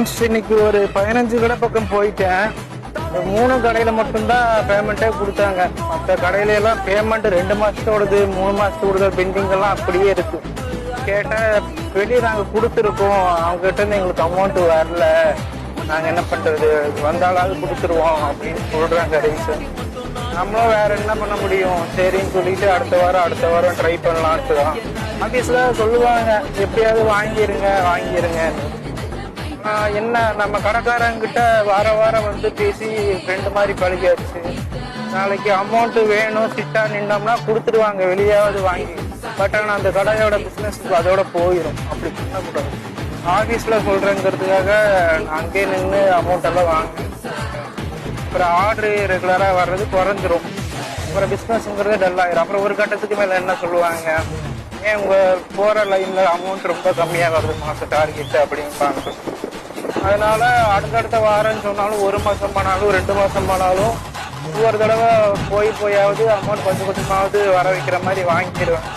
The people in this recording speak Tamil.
ஃப்ரெண்ட்ஸ் இன்னைக்கு ஒரு பதினஞ்சு கடை பக்கம் போயிட்டேன். மூணு கடையில மட்டும்தான் பேமெண்ட்டே கொடுத்தாங்க. மற்ற கடையில எல்லாம் பேமெண்ட் ரெண்டு மாசத்தோடது மூணு மாசத்தோடது பெண்டிங் எல்லாம் அப்படியே இருக்கு. கேட்டா வெளியே நாங்க கொடுத்துருக்கோம். அவங்க கிட்ட இருந்து எங்களுக்கு அமௌண்ட் வரல. நாங்க என்ன பண்றது? வந்தாலாவது கொடுத்துருவோம் அப்படின்னு சொல்றாங்க ரீசன் நம்மளும் வேற என்ன பண்ண முடியும்? சரின்னு சொல்லிட்டு அடுத்த வாரம் அடுத்த வாரம் ட்ரை பண்ணலான்ட்டு தான். ஆஃபீஸ்ல சொல்லுவாங்க எப்படியாவது வாங்கிருங்க வாங்கிருங்க என்ன நம்ம கடைக்காரங்கிட்ட வார வாரம் வந்து பேசி ஃப்ரெண்டு மாதிரி பழகியாச்சு. நாளைக்கு அமௌண்ட்டு வேணும் சிட்டா நின்னோம்னா கொடுத்துருவாங்க வெளியாவது வாங்கி. பட் ஆனால் அந்த கடையோட பிஸ்னஸ் அதோட போயிடும் அப்படி பண்ணக்கூடாது. ஆஃபீஸில் சொல்கிறேங்கிறதுக்காக நான் அங்கேயே நின்று அமௌண்ட் எல்லாம் வாங்க அப்புறம் ஆர்டரு ரெகுலராக வர்றது குறைஞ்சிரும். அப்புறம் பிஸ்னஸ்ங்கிறது டல் ஆயிரும். அப்புறம் ஒரு கட்டத்துக்கு மேலே என்ன சொல்லுவாங்க? ஏன் உங்கள் போகிற லைனில் அமௌண்ட் ரொம்ப கம்மியாக வருது மாதம் டார்கெட் அப்படிம்பாங்க. அதனால அடுத்தடுத்த வாரம்னு சொன்னாலும் ஒரு மாசம் போனாலும் ரெண்டு மாசம் போனாலும் ஒவ்வொரு தடவை போய் போயாவது அமௌண்ட் கொஞ்சம் கொஞ்சமாவது வர வைக்கிற மாதிரி வாங்கிடுவேன்.